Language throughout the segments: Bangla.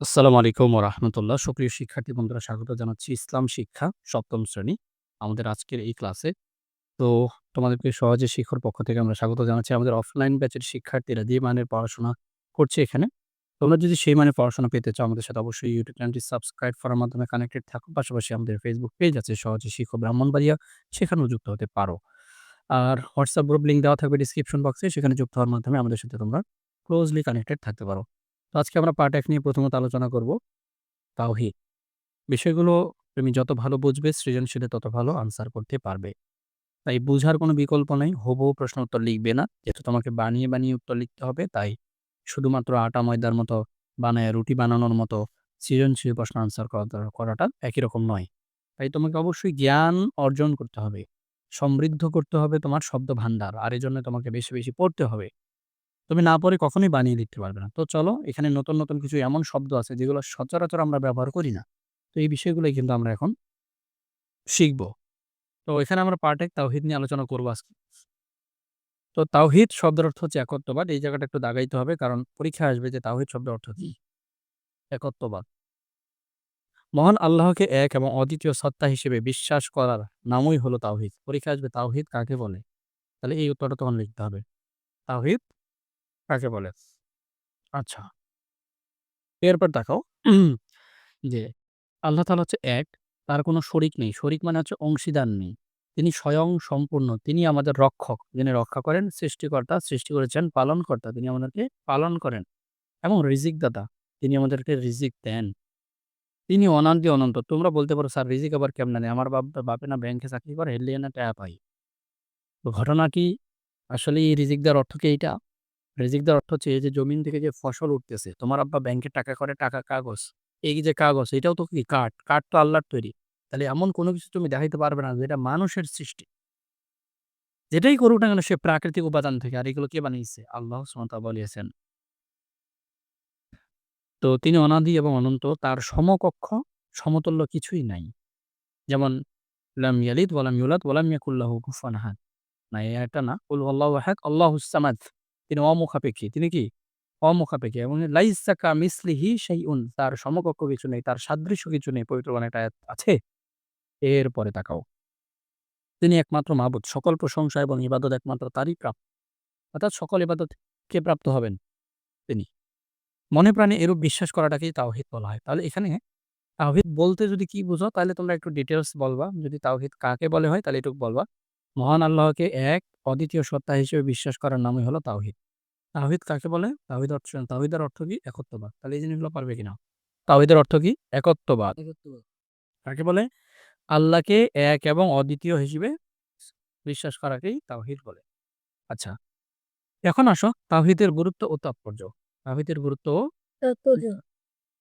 আসসালামু আলাইকুম রাহমাতুল্লাহ। সুপ্রিয় শিক্ষার্থী বন্ধুরা, স্বাগত জানাচ্ছি ইসলাম শিক্ষা সপ্তম শ্রেণি। আমাদের আজকের এই ক্লাসে। তো তোমাদেরকে সহজে শিক্ষার পক্ষ থেকে আমরা স্বাগত জানাচ্ছি। আমাদের অফলাইন ব্যাচের শিক্ষার্থীরা যে মানের পড়াশোনা করছে এখানে। তোমরা যদি সেই মানের পড়াশোনা পেতে চাও আমাদের সাথে অবশ্যই ইউটিউব চ্যানেলটি সাবস্ক্রাইব করার মাধ্যমে কানেক্টেড থাকো। পাশাপাশি আমাদের ফেসবুক পেজ আছে, সহজে শিক্ষক ব্রাহ্মণবাড়িয়া, সেখানেও যুক্ত হতে পারো। আর হোয়াটসঅ্যাপ গ্রুপ লিঙ্ক দেওয়া থাকবে ডেসক্রিপশন বক্সে সেখানে যুক্ত হওয়ার মাধ্যমে আমাদের সাথে তোমরা ক্লোজলি কানেক্টেড থাকতে পারো। আজকে আমরা পার্ট এক নিয়ে প্রথমত আলোচনা করব। তাওহীদ। বিষয়গুলো তুমি যত ভালো বুঝবে সৃজনশীলে তত ভালো আনসার করতে পারবে। তাই বুঝার কোনো বিকল্প নেই হুবহু প্রশ্ন উত্তর লিখবে না। যেহেতু তোমাকে বানিয়ে, বানিয়ে উত্তর লিখতে হবে তাই শুধুমাত্র আটা ময়দার মতো বানায় রুটি বানানোর মতো সৃজনশীল প্রশ্ন আনসার করা করাটা একই রকম নয়। তাই তোমাকে অবশ্যই জ্ঞান অর্জন করতে হবে। সমৃদ্ধ করতে হবে তোমার শব্দ ভান্ডার। আর এজন্য তোমাকে বেশি, বেশি পড়তে হবে। তুমি না পড়ে কখনোই বানিয়ে লিখতে পারবে না। তো চলো এখানে নতুন, নতুন কিছু এমন শব্দ আছে যেগুলো সচরাচর আমরা ব্যবহার করি না। তো এই বিষয়গুলোই কিন্তু আমরা এখন শিখব। তো এখানে আমরা পার্ট ১ তাওহীদ নিয়ে আলোচনা করব আজকে। তো তাওহীদ শব্দের অর্থ হচ্ছে একত্ববাদ। এই জায়গাটা একটু দাগাইতে হবে কারণ পরীক্ষায় আসবে যে তাওহিদ শব্দের অর্থ কি? একত্ববাদ। মহান আল্লাহকে এক এবং অদ্বিতীয় সত্তা হিসেবে বিশ্বাস করার নামই হলো তাওহিদ পরীক্ষা আসবে তাওহিদ কাকে বলে? তাহলে এই উত্তরটা তখন লিখতে হবে। তাওহীদ কাকে বলে? আচ্ছা। এরপর দেখাও যে আল্লাহ তাআলা হচ্ছে এক, তার কোনো শরিক নেই। শরিক মানে হচ্ছে অংশীদার নেই। তিনি স্বয়ং সম্পূর্ণ। তিনি আমাদের রক্ষক। যিনি রক্ষা করেন, সৃষ্টিকর্তা, সৃষ্টি করেছেন, পালনকর্তা। তিনি আমাদেরকে পালন করেন এবং রিজিকদাতা। তিনি আমাদেরকে রিজিক দেন। তিনি অনাদি অনন্ত। তোমরা বলতে পারো স্যার রিজিক আবার কেমনে নেই আমার বাপ বাপে না ব্যাংকে চাকরি করে এর লিগে না টাকা পাই। তো ঘটনা কি? আসলে এই রিজিক দেওয়ার অর্থ কি এইটা? রিজিক দেওয়ার অর্থ হচ্ছে এই যে জমিন থেকে যে ফসল উঠতেছে, তোমার আব্বা ব্যাংকে টাকা করে টাকা কাগজ। এই যে কাগজ এটাও তো কি কাঠ। কাঠ তো আল্লাহর তৈরি। তাহলে এমন কোনো কিছু তুমি দেখাইতে পারবে না যেটা মানুষের সৃষ্টি। যেটাই করুক না কেন সে প্রাকৃতিক উপাদান থেকে। আর এগুলো কে বানিয়েছে? আল্লাহ তাআলা বলিয়েছেন। তো তিনি অনাদি এবং অনন্ত। তার সমকক্ষ, সমতুল্য কিছুই নাই। যেমন লাম ইয়ালিদ ওয়া লাম ইউলাদ ওয়া লাম ইয়াকুল লাহু কুফুয়ান আহাদ। না আয়াতটা না। কুল হুয়াল্লাহু আহাদ, আল্লাহুস সামাদ। তিনি অমুখাপেক্ষী। তিনি কি? অমুখাপেক্ষী এবং লাইসা কামিসলিহি শাইউন। তার সমকক্ষ কিছু নেই, তার সাদৃশ্য কিছু নেই। পবিত্র একটা আছে। এরপরে তাকাও। তিনি একমাত্র মাবুদ। সকল প্রশংসা এবং ইবাদত একমাত্র তারই প্রাপ্ত অর্থাৎ সকল ইবাদত কে প্রাপ্ত হবেন? তিনি। মনে প্রাণে এরূপ বিশ্বাস করাটাকেই তাওহীদ বলা হয়। তাহলে এখানে তাওহীদ বলতে যদি কি বুঝো তাহলে তোমরা একটু ডিটেলস বলবা। যদি তাওহীদ কাকে বলে হয় তাহলে এটুকু বলবা। মহান আল্লাহকে এক অদ্বিতীয় সত্তা হিসেবে বিশ্বাস করার নামই হলো তাওহিদ তাওহীদ কাকে বলে? তাওহীদ অর্থ তাওহীদের অর্থ কি? একত্ববাদ। তাহলে এই জিনিসগুলো পারবে কিনা? তাওহীদের অর্থ কি? একত্ববাদ। কাকে বলে? আল্লাহকে এক এবং অদ্বিতীয় হিসেবে বিশ্বাস করাকেই তাওহীদ বলে। আচ্ছা। এখন আসো তাওহীদের গুরুত্ব ও তাৎপর্য। তাওহীদের গুরুত্ব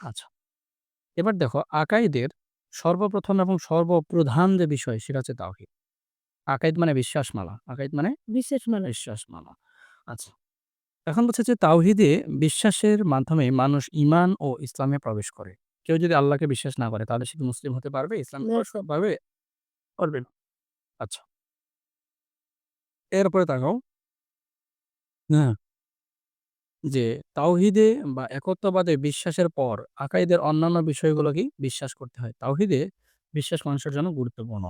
আচ্ছা। এবার দেখো আকাইদের সর্বপ্রথম এবং সর্বপ্রধান যে বিষয় সেটা হচ্ছে তাওহীদ। আকাইদ মানে বিশ্বাসমালা। আকাইদ মানে? বিশ্বাসমালা। বিশ্বাসমালা। আচ্ছা। এখন বলছে যে তাওহীদে বিশ্বাসের মাধ্যমে মানুষ ঈমান ও ইসলামে প্রবেশ করে। কেউ যদি আল্লাহকে বিশ্বাস না করে তাহলে সে কি মুসলিম হতে পারবে? ইসলামে পারবে? পারবে না। আচ্ছা। এরপরে তাকাও। হ্যাঁ। যে তাওহিদে বা একত্ববাদে বিশ্বাসের পর আকাইদের অন্যান্য বিষয়গুলো কি? বিশ্বাস করতে হয়। তাওহিদে বিশ্বাস মানুষের জন্য গুরুত্বপূর্ণ।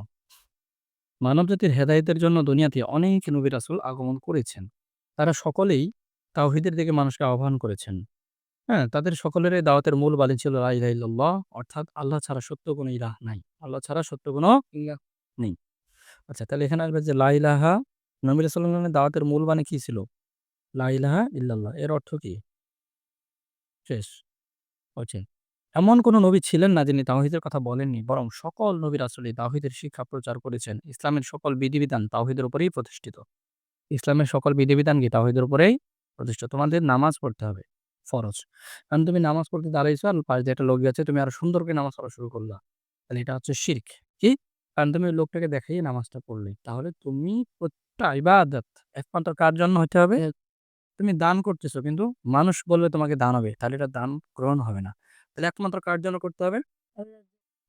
মানবজাতির হেদায়েতের জন্য দুনিয়াতে অনেক নবী রাসূল আগমন করেছেন। তারা সকলেই তাওহীদের দিকে মানুষকে আহ্বান করেছেন। হ্যাঁ? তাদের সকলেরই দাওয়াতের মূল বাণী ছিল লা ইলাহা অর্থাৎ আল্লাহ ছাড়া সত্য কোনো ইলাহ নাই। আল্লাহ ছাড়া সত্য কোনো নেই। আচ্ছা তাহলে এখানে আসবে যে লাইলাহা নবী রাসূল দাওয়াতের মূল বাণী কি ছিল? লাইলাহা ইল্লাল্লাহ, এর অর্থ কি? শেষ। হচ্ছে। এমন কোনো নবী ছিলেন না যিনি তাওহীদের কথা বলেননি। বরং সকল নবী রাসূলই তাওহীদের শিক্ষা প্রচার করেছেন। ইসলামের সকল বিধিবিধান তাওহীদের উপরেই প্রতিষ্ঠিত। ইসলামের সকল বিধিবিধান কি? তাওহীদের উপরেই প্রতিষ্ঠিত। তোমাদের নামাজ পড়তে হবে। ফরজ। কারণ তুমি নামাজ পড়তে দাঁড়াইছো আর পাশ দিয়ে একটা লোক যাচ্ছে তুমি আরও সুন্দর করে নামাজ পড়া শুরু করলা। তাহলে এটা হচ্ছে শিরক। কি? কারণ তুমি লোকটাকে দেখাইয়ে নামাজটা পড়লে। তাহলে তুমি প্রত্যেকটা ইবাদত একমাত্র কার জন্য হতে হবে? তুমি দান করতেছো কিন্তু মানুষ বলবে তোমাকে দান হবে। তাহলে এটা দান গ্রহণ হবে না। তাহলে একমাত্র কার জন্য করতে হবে?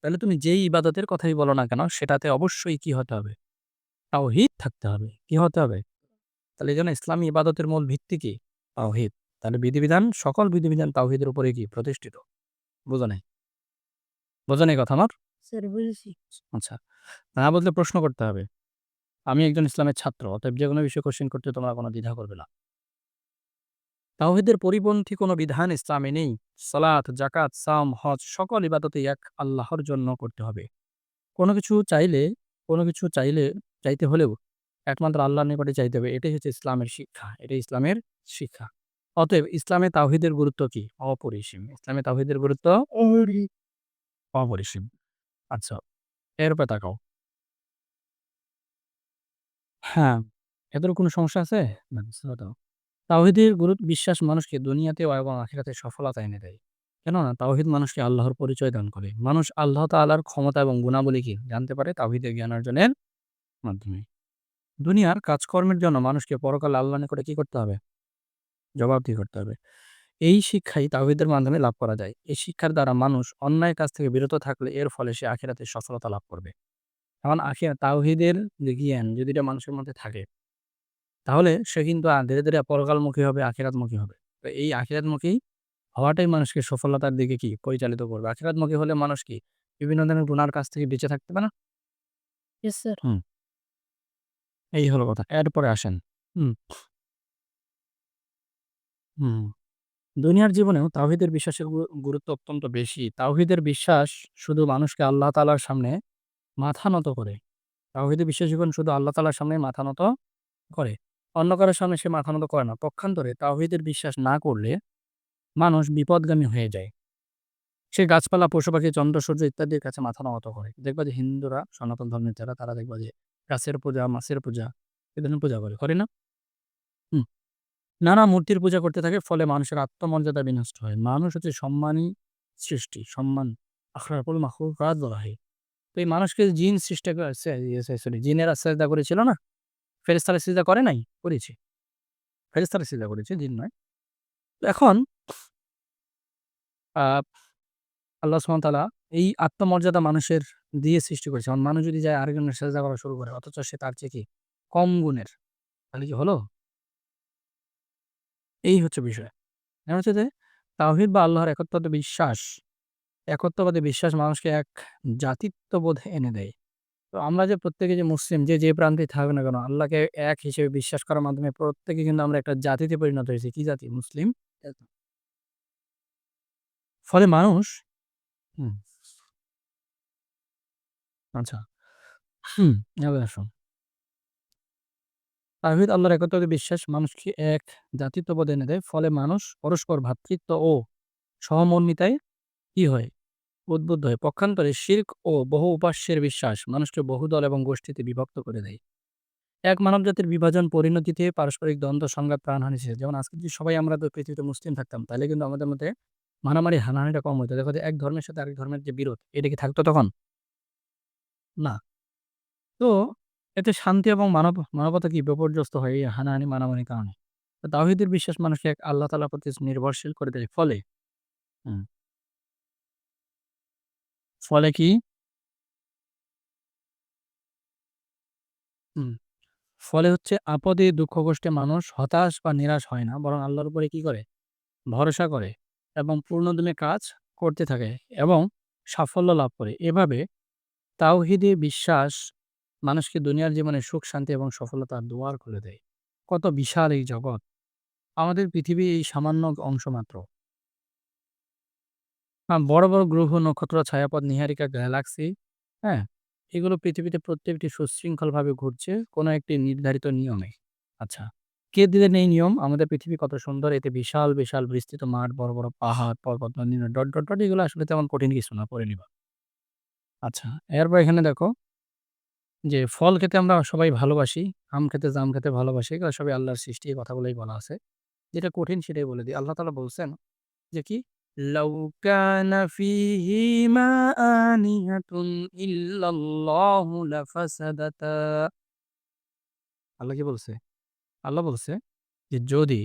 তাহলে তুমি যেই ইবাদতের কথাই বলো না কেন সেটাতে অবশ্যই কি হতে হবে? তাওহীদ থাকতে হবে। কি হতে হবে? তাহলে এইজন্য ইসলামী ইবাদতের মূল ভিত্তি কি? তাওহীদ। তাহলে বিধিবিধান সকল বিধিবিধান তাওহীদের উপরে কি? প্রতিষ্ঠিত। বোঝো নাই? বোঝো নাই কথা আমার? আচ্ছা। না বুঝলে প্রশ্ন করতে হবে। আমি একজন ইসলামের ছাত্র। অতএব যে কোনো বিষয়ে কোয়েশ্চেন করতে তোমরা কোনো দ্বিধা করবে না। তাওহীদের পরিপন্থী কোনো বিধান ইসলামে নেই। সালাত, জাকাত, সাওম, হজ সকল ইবাদতে এক আল্লাহর জন্য করতে হবে। কোনো কিছু চাইলে কোনো কিছু চাইলে চাইতে হলেও একমাত্র আল্লাহর নিকটে চাইতে হবে। এটাই হচ্ছে ইসলামের শিক্ষা। এটাই ইসলামের শিক্ষা। অতএব ইসলামে তাওহীদের গুরুত্ব কি? অপরিসীম। ইসলামে তাওহীদের গুরুত্ব অপরিসীম। আচ্ছা, এরপরে তাকাও। হ্যাঁ, এদের কোনো সমস্যা আছে? না। তাওহীদের গুরুত বিশ্বাস মানুষকে দুনিয়াতেও এবং আখিরাতে সফলতা এনে দেয়। কেননা তাওহিদ মানুষকে আল্লাহর পরিচয় দান করে। মানুষ আল্লাহ তাআলার ক্ষমতা এবং গুণাবলী কি জানতে পারে তাওহীদের জ্ঞান অর্জনের মাধ্যমে। দুনিয়ার কাজকর্মের জন্য মানুষকে পরকালে আল্লাহর করে কি করতে হবে? জবাবদিহি করতে হবে। এই শিক্ষাই তাওহীদের মাধ্যমে লাভ করা যায়। এই শিক্ষার দ্বারা মানুষ অন্যায় কাজ থেকে বিরত থাকলে এর ফলে সে আখিরাতে সফলতা লাভ করবে। কারণ আখিরা তাওহীদের যে জ্ঞান, যদি এটা মানুষের মধ্যে থাকে তাহলে সে কিন্তু ধীরে, ধীরে পরকালমুখী হবে, আখিরাতমুখী হবে। তো এই আখিরাতমুখী হওয়াটাই মানুষকে সফলতার দিকে কি পরিচালিত করবে। আখিরাতমুখী হলে মানুষ কি বিভিন্ন ধরনের গুনার কাছ থেকে বেঁচে থাকতে পারে না? হুম। এই হলো কথা। এরপরে আসেন। হুম। হুম। দুনিয়ার জীবনেও তাওহীদের বিশ্বাসের গুরুত্ব অত্যন্ত বেশি। তাওহীদের বিশ্বাস শুধু মানুষকে আল্লাহ তাআলার সামনে মাথা নত করে। তাওহিদের বিশ্বাস বিশ্বাসীগণ শুধু আল্লাহ তাআলার সামনে মাথা নত করে। অন্য কারও সামনে সে মাথা নত করে না। পক্ষান্তরে তাওহীদের বিশ্বাস না করলে মানুষ বিপদগামী হয়ে যায়। সে গাছপালা, পশু-পাখি, চন্দ্র, সূর্য ইত্যাদির কাছে মাথা নত করে। দেখবা যে হিন্দুরা সনাতন ধর্মের যারা তারা দেখবা যে গাছের পূজা, মাছের পূজা এ ধরনের পূজা করে। করে না? হুম। নানা মূর্তির পূজা করতে থাকে ফলে মানুষের আত্মমর্যাদা বিনষ্ট হয়। মানুষ হচ্ছে সম্মানী সৃষ্টি। সম্মান আখরাকুল মাখলুকাত বলা হয়। তো এই মানুষকে জিন সৃষ্টি ইয়ে সরি জিনেরা সেজদা করেছিল না? ফেরেশতারা সিজদা করে নাই? করেছে। ফেরেশতারা সিজা করেছে, জিন নয়। এখন আল্লাহ ওয়া এই আত্মমর্যাদা মানুষের দিয়ে সৃষ্টি করেছে। এখন মানুষ যদি যায় আরেকজনের সেজদা করা শুরু করে অথচ সে তার চেয়ে কি কম গুণের, তাহলে কি হলো? এই হচ্ছে বিষয়। এখন হচ্ছে যে তাওহীদ বা আল্লাহর একত্বতে বিশ্বাস, একত্ববাদী বিশ্বাস মানুষকে এক জাতিত্ববোধ এনে দেয়। তো আমরা যে প্রত্যেকে যে মুসলিম যে, যে প্রান্তেই থাকুক না কেন আল্লাহকে এক হিসেবে বিশ্বাস করার মাধ্যমে প্রত্যেকে কিন্তু আমরা একটা জাতিতে পরিণত হয়েছি। কি জাতি? মুসলিম ফলে মানুষ আচ্ছা। হুম, এবার আসুন। তাওহীদ আল্লাহর একত্ববাদী বিশ্বাস মানুষকে এক জাতিত্ববোধ এনে দেয়। ফলে মানুষ পরস্পর ভ্রাতৃত্ব ও সহমর্মিতায় কি হয়? উদ্বুদ্ধ হয়। পক্ষান্তরে শিরক ও বহু উপাস্যের বিশ্বাস মানুষকে বহুদল এবং গোষ্ঠীতে বিভক্ত করে দেয়। এক মানবজাতির বিভাজন পরিণতিতে পারস্পরিক দ্বন্দ্ব, সংঘাত, প্রাণহানি সৃষ্টি যেমন আজকে যদি সবাই আমরা তো পৃথিবীতে মুসলিম থাকতাম তাহলে কিন্তু আমাদের মধ্যে মারামারি, হানাহানিটা কম হতো দেখো যে এক ধর্মের সাথে আরেক ধর্মের যে বিরোধ এটা কি থাকতো তখন? না। তো এতে শান্তি এবং মানব মানবতা কি বিপর্যস্ত হয় এই হানাহানি, মারামারির কারণে। তাহিদের বিশ্বাস মানুষকে এক আল্লাহ তাআলার প্রতি নির্ভরশীল করে দেয়। ফলে। ফলে কি? ফলে হচ্ছে আপদে দুঃখ কষ্টে মানুষ হতাশ বা নিরাশ হয় না। বরং আল্লাহর উপরে কি করে? ভরসা করে এবং পূর্ণদমে কাজ করতে থাকে এবং সাফল্য লাভ করে। এভাবে তাওহীদে বিশ্বাস মানুষকে দুনিয়ার জীবনে সুখ, শান্তি এবং সফলতার দুয়ার খুলে দেয়। কত বিশাল এই জগৎ! আমাদের পৃথিবী এই সামান্য অংশ মাত্র। বড়, বড় গ্রহ, নক্ষত্র, ছায়াপথ, নীহারিকা, গ্যালাক্সি, হ্যাঁ? এগুলো পৃথিবীতে প্রত্যেকটি সুশৃঙ্খলভাবে ঘুরছে কোনো একটি নির্ধারিত নিয়মে। আচ্ছা। কে দিলেন এই নিয়ম? আমাদের পৃথিবী কত সুন্দর। এতে বিশাল, বিশাল বিস্তৃত মাঠ, বড়, বড় পাহাড়, পর্বত, নদী, ডট, ডট, ডট এগুলো আসলে তেমন কঠিন কিছু না, পড়ে নিবা। আচ্ছা, এরপর এখানে দেখো যে ফল খেতে আমরা সবাই ভালোবাসি। আম খেতে, জাম খেতে ভালোবাসি। এগুলো সবই আল্লাহর সৃষ্টি এই কথাগুলোই বলা আছে। যেটা কঠিন সেটাই বলে দিই। আল্লাহ তালা বলছেন যে কি? লাউ কানা ফীহিমা আলিহাতুন ইল্লাল্লাহু লাফাসাদাতা আল্লাহ কি বলছে? আল্লাহ বলছে যে, যদি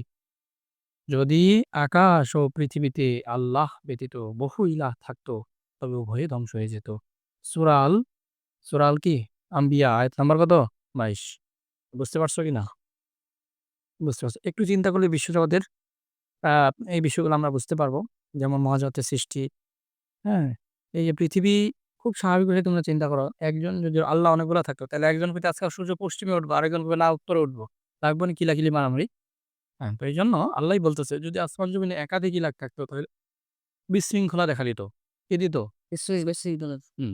যদি আকাশ ও পৃথিবীতে আল্লাহ ব্যতীত বহু ইলাহ থাকতো, তবে উভয়ে ধ্বংস হয়ে যেত। সুরাল সুরাল কি? আম্বিয়া, আয়াত নাম্বার কত? ২২ বুঝতে পারছ কিনা? বুঝতে পারছ। একটু চিন্তা করলে বিশ্বজগতের এই বিষয়গুলো আমরা বুঝতে পারব। যেমন মহাজাতের সৃষ্টি, হ্যাঁ? এই যে পৃথিবী খুব স্বাভাবিকভাবে তোমরা চিন্তা করো। একজন যদি আল্লাহ অনেকগুলা থাকতো তাহলে একজন কইতো আজকে সূর্য পশ্চিমে উঠবো, আরেকজন কইবে না উত্তরে উঠবো। লাগবো না কিলাকিলি মারামারি? হ্যাঁ, তো এই জন্য আল্লাহই বলতেছে যদি আসমান জমিনে একাধিক ইলাহ থাকতো তাহলে বিশৃঙ্খলা দেখা দিত। কে দিত? হুম।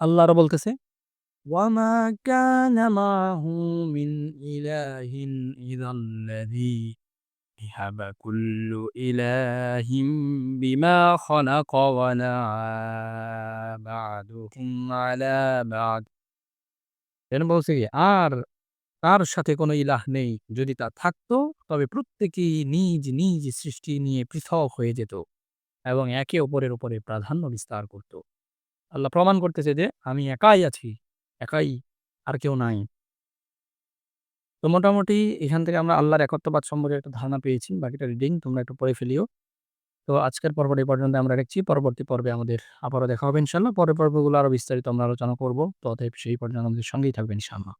আল্লাহ আরও বলতেছে কানা মাহু মিন ইলাহিন ইযাল লাযী ذهب كل إله بما خلق ونعى بعضهم على بعض এখানে বলছে কি আর তার সাথে কোনো ইলাহ নেই যদি তা থাকতো তবে প্রত্যেকেই নিজ নিজ সৃষ্টি নিয়ে পৃথক হয়ে যেত এবং একে অপরের উপরে প্রাধান্য বিস্তার করত আল্লাহ প্রমাণ করতেছে যে আমি একাই আছি একাই আর কেউ নাই তো মোটামুটি এখান থেকে আমরা আল্লাহর একত্ববাদ সম্পর্কে একটা ধারণা পেয়েছি, বাকিটা রিডিং তোমরা একটু পড়ে ফেলিও। তো আজকের পর্বটি পর্যন্ত আমরা রেখেছি, পরবর্তী পর্বে আমাদের আবারও দেখা হবে ইনশাল্লাহ পরের পর্বগুলো আরও বিস্তারিত আমরা আলোচনা করব, তো অতএব সেই পর্যন্ত আমাদের সঙ্গেই থাকবেন ইনশাল্লাহ